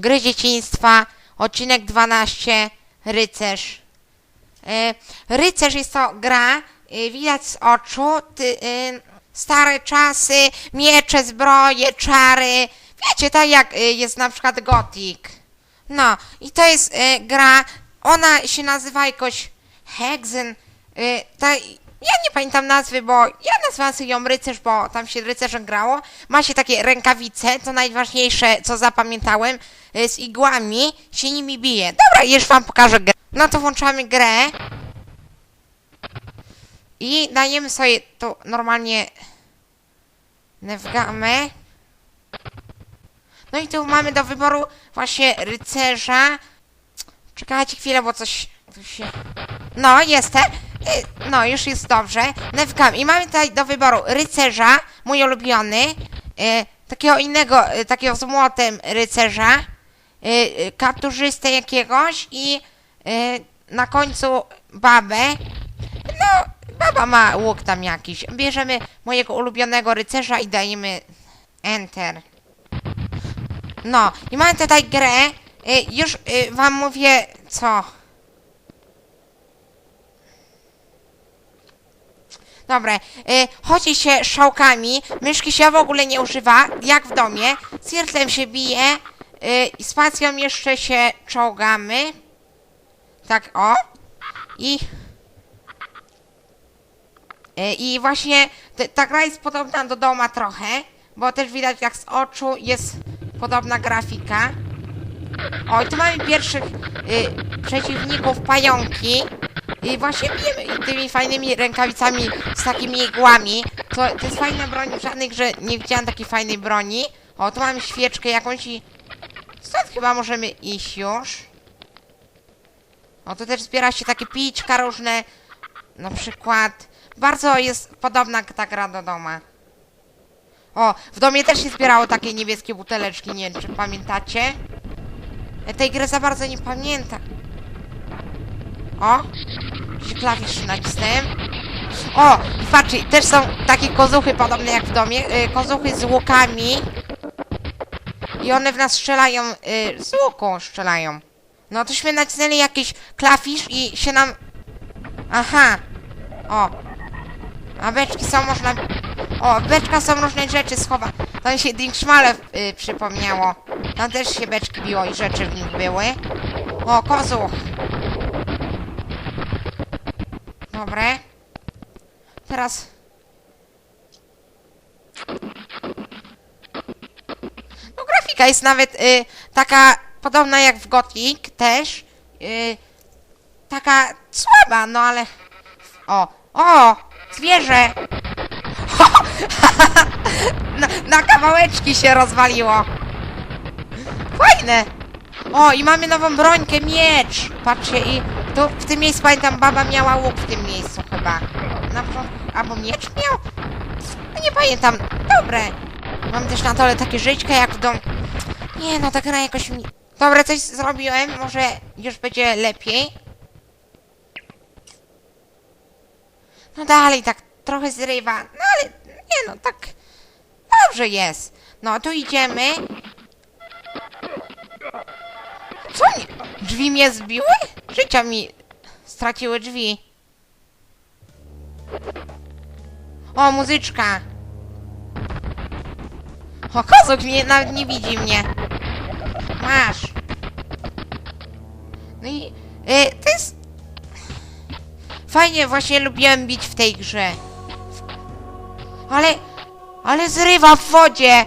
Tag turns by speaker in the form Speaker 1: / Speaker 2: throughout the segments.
Speaker 1: Gry dzieciństwa, odcinek 12, Rycerz. E, Rycerz jest to gra, e, widać z oczu, ty, e, stare czasy, miecze, zbroje, czary. Wiecie, tak jak jest na przykład Gothic. No, i to jest gra, ona się nazywa jakoś Hexen. Ta, ja nie pamiętam nazwy, bo ja nazywam sobie ją rycerz, bo tam się rycerzem grało. Ma się takie rękawice, co najważniejsze, co zapamiętałem, e, z igłami się nimi bije. Dobra, już wam pokażę grę. No to włączamy grę. I dajemy sobie tu normalnie Nevgamę. No i tu mamy do wyboru właśnie rycerza. Czekajcie chwilę, bo coś tu się... No, jestem. Y, No, już jest dobrze. Nevgam. I mamy tutaj do wyboru rycerza, mój ulubiony. y, Takiego innego, y, takiego z młotem rycerza. Kapturzystę jakiegoś i na końcu babę. No, baba ma łuk tam jakiś. Bierzemy mojego ulubionego rycerza i dajemy Enter. No, i mamy tutaj grę. Już wam mówię co. Dobra, y, chodzi się szałkami, myszki się w ogóle nie używa, jak w domie. Z się bije, y, spacją jeszcze się czołgamy. Tak, o. I... Y, I właśnie ta gra jest podobna do doma trochę, bo też widać jak z oczu jest podobna grafika. O, tu mamy pierwszych y, przeciwników pająki. I właśnie bijemy tymi fajnymi rękawicami z takimi igłami. To, to jest fajna broń, w żadnej grze nie widziałam takiej fajnej broni. O, tu mamy świeczkę jakąś i... Stąd chyba możemy iść już. O, tu też zbiera się takie pićka różne. Na przykład... Bardzo jest podobna ta gra do doma. O, w domie też się zbierało takie niebieskie buteleczki, nie wiem czy pamiętacie. Ja tej gry za bardzo nie pamiętam. O! Klawisz nacisnąłem. O! Patrzcie, też są takie kozuchy podobne jak w domie. Y, kozuchy z łukami. I one w nas strzelają, y, z łuku strzelają. No tośmy nacisnęli jakiś klawisz i się nam... Aha! O! A beczki są można... O, w beczkach są różne rzeczy schowa. Tam się Dinkschmale y, przypomniało. Tam też się beczki biło i rzeczy w nich były. O, kozuch. Dobre. Teraz... No grafika jest nawet y, taka podobna jak w Gothic też. Y, taka słaba, no ale... O, o! Zwierzę! na, na kawałeczki się rozwaliło. Fajne! O, i mamy nową brońkę, miecz! Patrzcie, i tu w tym miejscu pamiętam, baba miała łuk w tym miejscu chyba. Na początku, albo miecz miał? No nie pamiętam. Dobre. Mam też na dole takie żyćka jak w dom. Nie no, ta gra jakoś mi... Dobra, coś zrobiłem, może już będzie lepiej. No dalej, tak trochę zrywa. No ale nie no, tak dobrze jest. No, tu idziemy. Co. Drzwi mnie zbiły? Życia mi straciły drzwi. O, muzyczka. O, kozuk mnie nawet nie widzi mnie. Masz. No i y, to jest... Fajnie, właśnie lubiłem bić w tej grze. Ale... Ale zrywa w wodzie!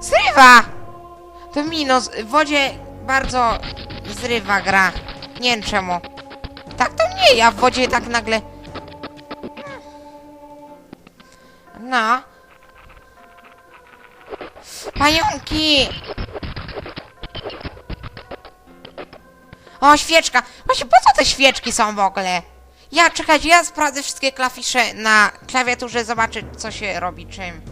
Speaker 1: Zrywa! To minus. W wodzie bardzo zrywa gra. Nie wiem czemu. Tak to nie, ja w wodzie tak nagle... No. Pająki! O, świeczka! Właśnie po co te świeczki są w ogóle? Ja, czekajcie, ja sprawdzę wszystkie klawisze na klawiaturze, zobaczę co się robi czym.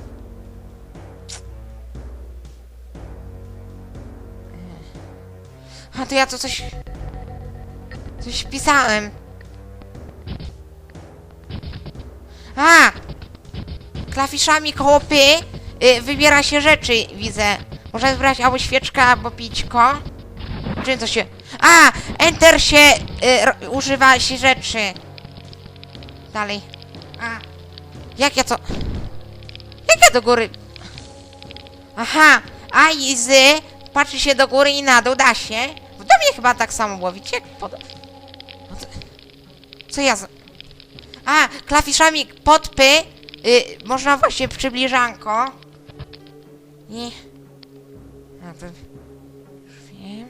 Speaker 1: A to ja tu coś... Coś pisałem. A! Klawiszami koło P y, wybiera się rzeczy, widzę. Można wybrać albo świeczkę, albo pićko. Czym to się... A! Enter się y, używa się rzeczy. Dalej. A. Jak ja to... Jak ja do góry... Aha! A i z... Patrzy się do góry i na dół, da się. Chyba tak samo widzicie? Jak pod... No Co ja za... A! Klawiszami podpy y, można właśnie przybliżanko. I... A to... Już wiem.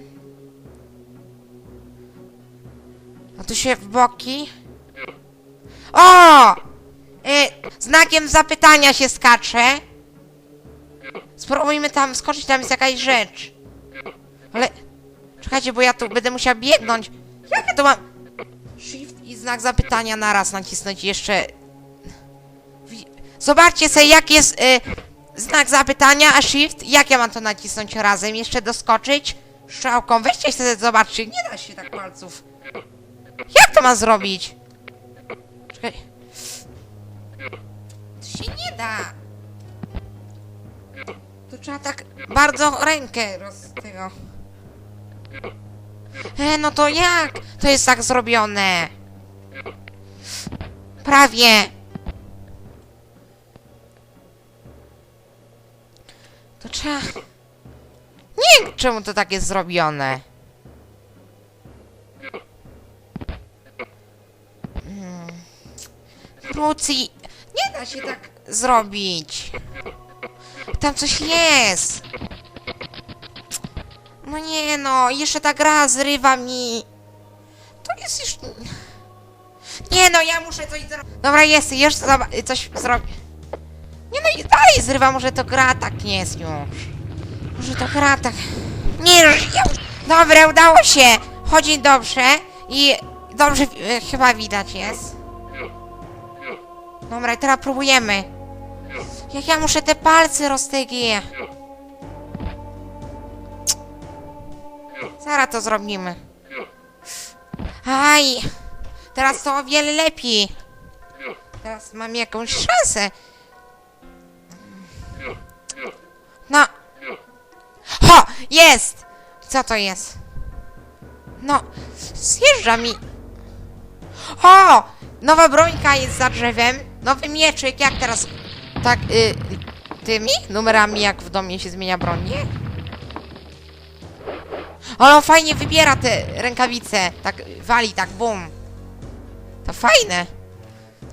Speaker 1: A tu się w boki. O! Y, znakiem zapytania się skacze. Spróbujmy tam skoczyć, tam jest jakaś rzecz. Czekajcie, bo ja tu będę musiał biegnąć. Jak ja to mam... Shift i znak zapytania naraz nacisnąć jeszcze. Zobaczcie sobie, jak jest y, znak zapytania, a shift. Jak ja mam to nacisnąć razem? Jeszcze doskoczyć? Strzałką. Weźcie sobie zobaczcie. Nie da się tak palców. Jak to ma zrobić? Czekaj. To się nie da. To trzeba tak bardzo rękę roz tego. E, no to jak? To jest tak zrobione. Prawie. To trzeba... Nie czemu to tak jest zrobione. Lucy, nie da się tak zrobić. Tam coś jest. No nie no, jeszcze ta gra zrywa mi. To jest już... Nie no, ja muszę coś zrobić. Dobra, jest, jeszcze coś zrobię. Nie no i dalej zrywa, może to gra tak nie jest już. Może to gra tak... Nie no, ja... Dobra, udało się. Chodzi dobrze i dobrze e, chyba widać jest. Dobra, teraz próbujemy. Jak ja muszę te palce roztygie. Zaraz to zrobimy. Aj! Teraz to o wiele lepiej. Teraz mam jakąś szansę. No. Ho! Jest! Co to jest? No, zjeżdża mi. O! Nowa brońka jest za drzewem. Nowy mieczyk, jak teraz? Tak, y, tymi numerami, jak w domie się zmienia broń, nie? Ale on fajnie wybiera te rękawice. Tak wali, tak bum. To fajne.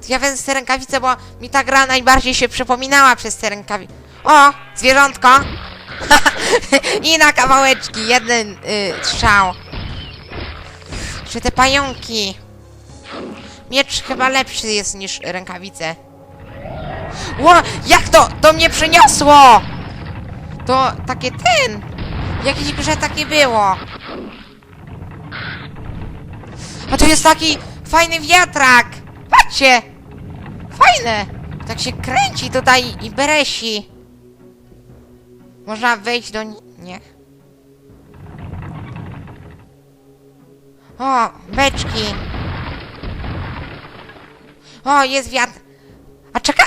Speaker 1: Ja wezmę te rękawice, bo mi ta gra najbardziej się przypominała przez te rękawice. O! Zwierzątko! I na kawałeczki. Jeden y, strzał. Czy te pająki? Miecz chyba lepszy jest niż rękawice. Ło! Jak to? To mnie przeniosło! To takie ten! W jakiejś grze takie było. A tu jest taki fajny wiatrak. Patrzcie! Fajne! Tak się kręci tutaj i beresi. Można wejść do... ni- Nie. O, beczki. O, jest wiatr. A czeka...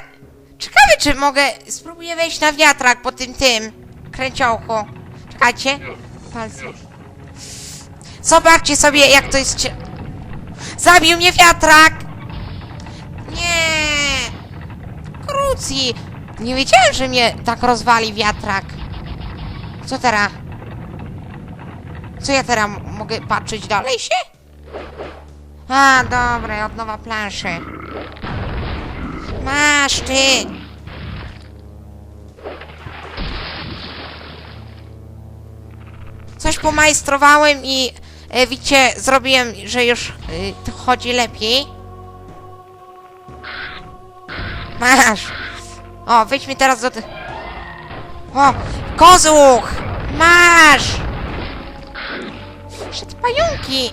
Speaker 1: Ciekawe, czy mogę... Spróbuję wejść na wiatrak po tym tym kręciołku. Czekajcie. Palce. Zobaczcie sobie, jak to jest... Zabił mnie wiatrak! Nie! Krucji! Nie wiedziałem, że mnie tak rozwali wiatrak. Co teraz? Co ja teraz mogę patrzeć dalej się? A, dobra, od nowa planszy. Masz ty! Coś pomajstrowałem i e, widzicie, zrobiłem, że już e, chodzi lepiej. Masz! O, wejdźmy teraz do... te- O! Kozuch! Masz! Przed pająki!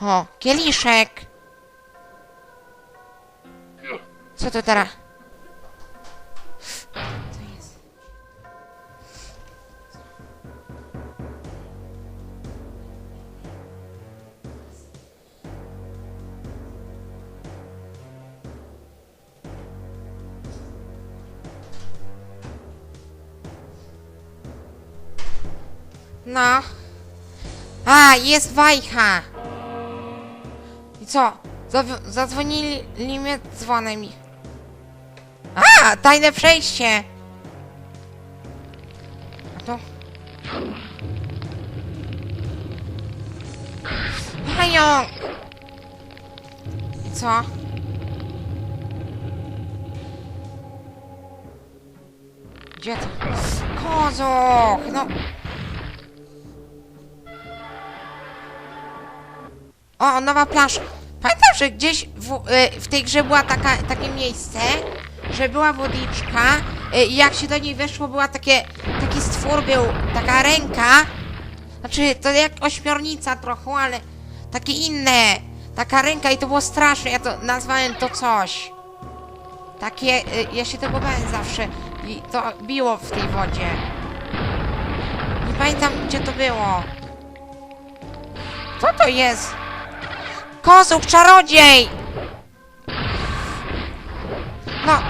Speaker 1: O, kieliszek! Co to teraz? No. A, jest wajcha. I co? Zaw- zadzwonili mnie dzwonem i... A, tajne przejście. A to... Pająk! I co? Gdzie to? Kozok! No... O, nowa plaża. Pamiętam, że gdzieś w, y, w tej grze była taka, takie miejsce, że była wodyczka y, i jak się do niej weszło, była takie, taki stwór był, taka ręka. Znaczy, to jak ośmiornica trochę, ale takie inne. Taka ręka i to było straszne. Ja to nazwałem to coś. Takie, y, ja się tego bałem zawsze i to biło w tej wodzie. Nie pamiętam, gdzie to było. Co to jest? Kozuk, czarodziej! No.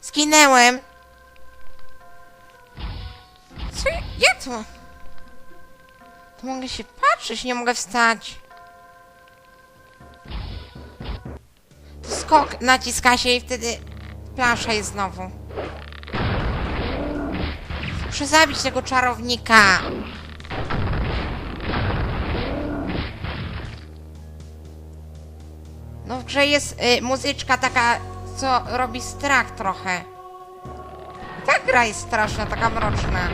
Speaker 1: Skinęłem. Co ja, tu? Tu mogę się patrzeć, nie mogę wstać. To skok naciska się i wtedy plansza jest znowu. Muszę zabić tego czarownika. No w grze jest y, muzyczka taka, co robi strach trochę. Ta gra jest straszna, taka mroczna.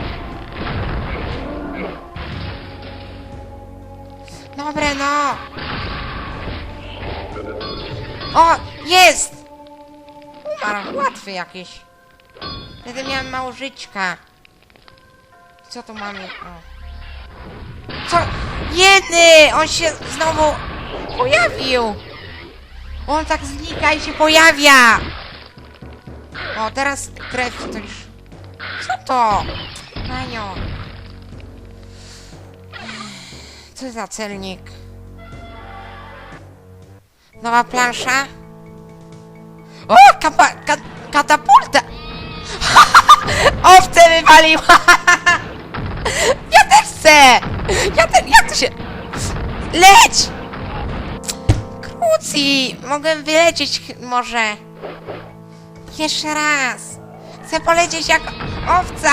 Speaker 1: Dobre, no. O, jest! Umarł, łatwy jakiś. Wtedy miałem mało. Co tu mamy? O. Co? Jedy! On się znowu pojawił! On tak znika i się pojawia! O, teraz krew to już... Co to? Anio. Co za celnik? Nowa plansza? O, kapa, ka, katapulta! Owce wywaliła! ja też chcę! Ja też, jak to się... Leć! Krucji! Mogę wylecieć może. Jeszcze raz. Chcę polecieć jak owca.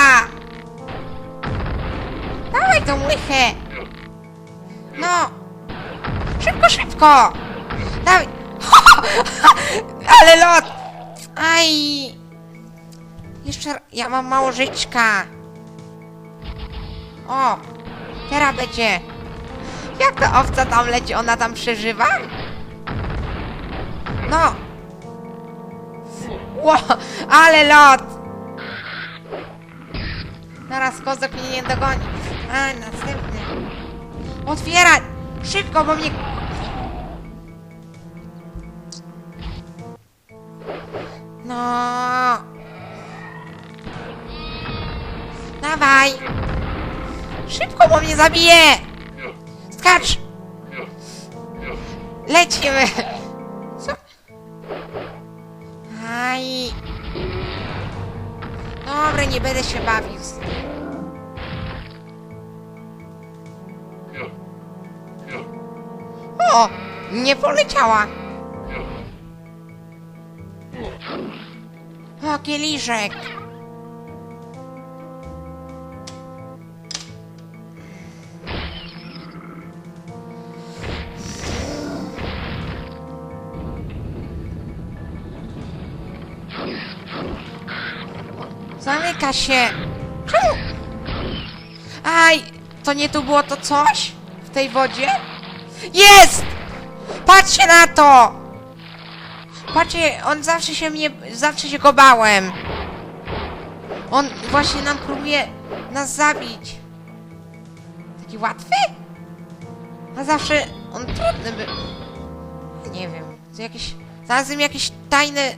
Speaker 1: Dawaj tą łychę. No. Szybko, szybko. Dawaj. Ale lot. Aj. Jeszcze ja mam mało żyćka. O. Teraz będzie. Jak ta owca tam leci? Ona tam przeżywa? No! Ło, ale lot! Zaraz kozak mnie nie dogoni. A, następny. Otwierać! Szybko, bo mnie... No. Dawaj! Szybko, bo mnie zabije! Skacz! Lecimy! Nie będę się bawił z tym. O! Nie poleciała. O, kieliszek. Zamyka się. Aj, to nie tu było to coś? W tej wodzie? Jest! Patrzcie na to! Patrzcie, on zawsze się mnie, zawsze się go bałem. On właśnie nam próbuje nas zabić. Taki łatwy? A zawsze on trudny był. Nie wiem, to jakieś, znalazłem jakieś tajne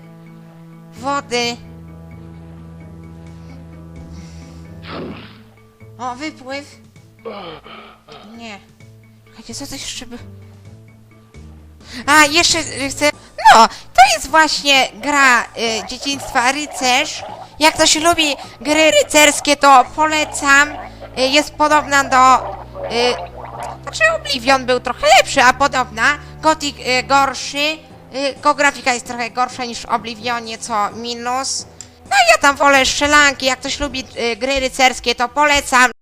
Speaker 1: wody. O, wypływ. Nie. Czekajcie, co to jeszcze by... A, jeszcze y, chcę... No, to jest właśnie gra y, dzieciństwa Rycerz. Jak ktoś lubi gry rycerskie, to polecam. Y, Jest podobna do... Y, znaczy Oblivion był trochę lepszy, a podobna. Gothic y, gorszy. Y, grafika jest trochę gorsza niż Oblivionie, co minus. No ja tam wolę strzelanki. Jak ktoś lubi y, gry rycerskie, to polecam.